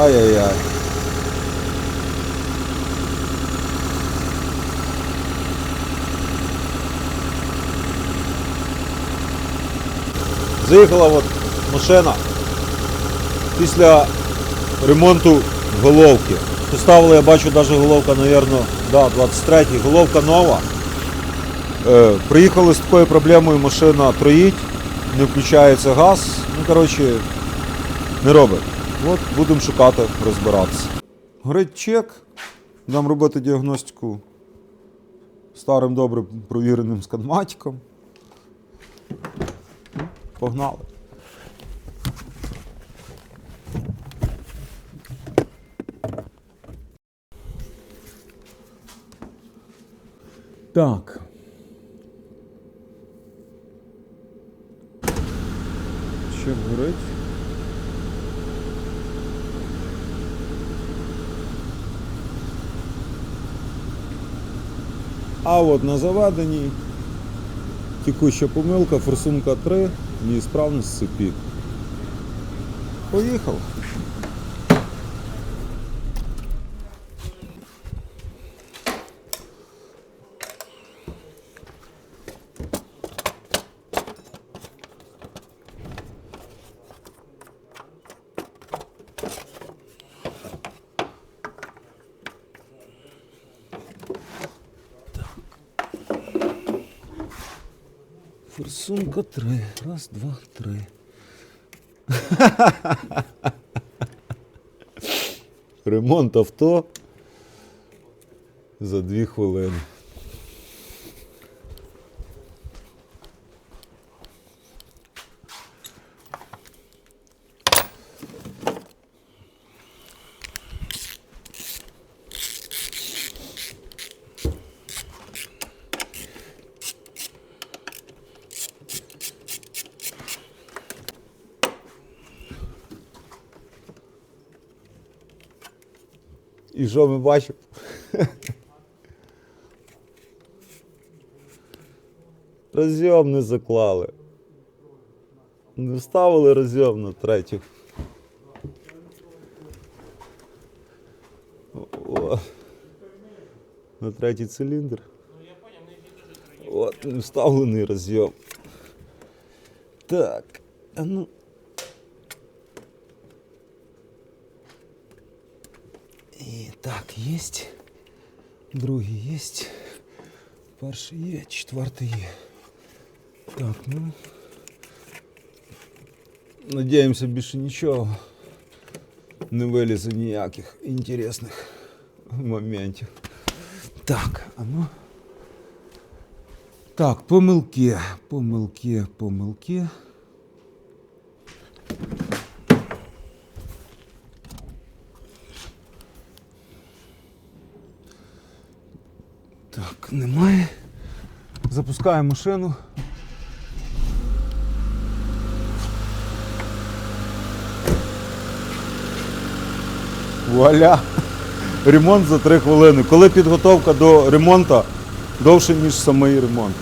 Ай-яй-яй. Заїхала от машина після ремонту головки. Поставили, я бачу, навіть головка, мабуть, да, 23 головка нова. Е, приїхали з такою проблемою, машина троїть, не включається газ. Ну, коротше, не робить. От будемо шукати, розбиратися. Горить чек, дам робити діагностику старим добрим провіреним сканматиком. Погнали. Так. Ще горить. А от на заведенні текуща помилка, форсунка 3, неісправність сипі. Поїхав. Форсунка 3. Раз, два, три. Ремонт авто за дві хвилини. І що ми бачимо? Розйом не заклали. Не вставили розйом на третю. О, на третій циліндр. От, не вставлений розйом. Так, ну. І так, єсть. Другий єсть. Перший є, четвертий є. Так, ну. Надіємося, більше нічого. Не вилізе ніяких інтересних моментів. Так, а ну. Так, помилки, помилки, помилки. Так, немає. Запускаємо машину. Вуаля! Ремонт за 3 хвилини. Коли підготовка до ремонту довше, ніж самий ремонт.